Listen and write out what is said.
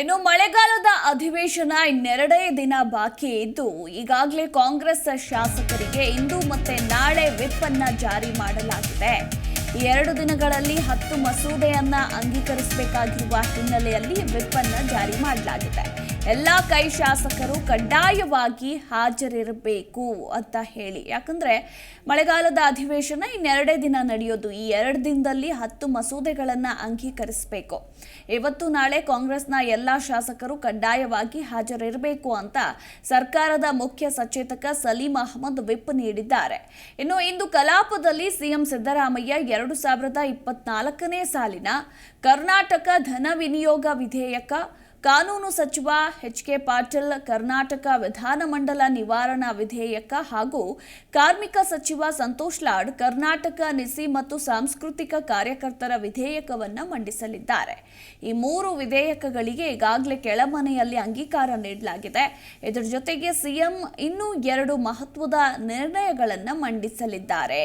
ಇನ್ನು ಮಳೆಗಾಲದ ಅಧಿವೇಶನ ಇನ್ನೆರಡೇ ದಿನ ಬಾಕಿ ಇದ್ದು, ಈಗಾಗಲೇ ಕಾಂಗ್ರೆಸ್ ಶಾಸಕರಿಗೆ ಇಂದು ಮತ್ತೆ ನಾಳೆ ವಿಪ್ ಅನ್ನ ಜಾರಿ ಮಾಡಲಾಗಿದೆ. ಈ ಎರಡು ದಿನಗಳಲ್ಲಿ ಹತ್ತು ಮಸೂದೆಯನ್ನ ಅಂಗೀಕರಿಸಬೇಕಾಗಿರುವ ಹಿನ್ನೆಲೆಯಲ್ಲಿ ವಿಪ್ ಅನ್ನ ಜಾರಿ ಮಾಡಲಾಗಿದೆ. ಎಲ್ಲ ಕೈ ಶಾಸಕರು ಕಡ್ಡಾಯವಾಗಿ ಹಾಜರಿರಬೇಕು ಅಂತ ಹೇಳಿ. ಯಾಕಂದ್ರೆ ಮಳೆಗಾಲದ ಅಧಿವೇಶನ ಇನ್ನೆರಡೇ ದಿನ ನಡೆಯೋದು. ಈ ಎರಡು ದಿನದಲ್ಲಿ ಹತ್ತು ಮಸೂದೆಗಳನ್ನು ಅಂಗೀಕರಿಸಬೇಕು. ಇವತ್ತು ನಾಳೆ ಕಾಂಗ್ರೆಸ್ನ ಎಲ್ಲ ಶಾಸಕರು ಕಡ್ಡಾಯವಾಗಿ ಹಾಜರಿರಬೇಕು ಅಂತ ಸರ್ಕಾರದ ಮುಖ್ಯ ಸಚೇತಕ ಸಲೀಂ ಅಹಮದ್ ವಿಪ್ ನೀಡಿದ್ದಾರೆ. ಇನ್ನು ಇಂದು ಕಲಾಪದಲ್ಲಿ ಸಿಎಂ ಸಿದ್ದರಾಮಯ್ಯ ಎರಡು ಸಾವಿರದ ಇಪ್ಪತ್ನಾಲ್ಕನೇ ಸಾಲಿನ ಕರ್ನಾಟಕ ಧನ ವಿನಿಯೋಗ ವಿಧೇಯಕ ಕಾನೂನು ಸಚಿವ ಎಚ್ ಕೆ ಪಾಟೀಲ್ ಕರ್ನಾಟಕ ವಿಧಾನಮಂಡಲ ನಿವಾರಣಾ ವಿಧೇಯಕ ಹಾಗೂ ಕಾರ್ಮಿಕ ಸಚಿವ ಸಂತೋಷ್ ಲಾಡ್ ಕರ್ನಾಟಕ ನಿಸಿ ಮತ್ತು ಸಾಂಸ್ಕೃತಿಕ ಕಾರ್ಯಕರ್ತರ ವಿಧೇಯಕವನ್ನು ಮಂಡಿಸಲಿದ್ದಾರೆ. ಈ ಮೂರು ವಿಧೇಯಕಗಳಿಗೆ ಈಗಾಗಲೇ ಕೆಳಮನೆಯಲ್ಲಿ ಅಂಗೀಕಾರ ನೀಡಲಾಗಿದೆ. ಇದರ ಜೊತೆಗೆ ಸಿಎಂ ಇನ್ನೂ ಎರಡು ಮಹತ್ವದ ನಿರ್ಣಯಗಳನ್ನು ಮಂಡಿಸಲಿದ್ದಾರೆ.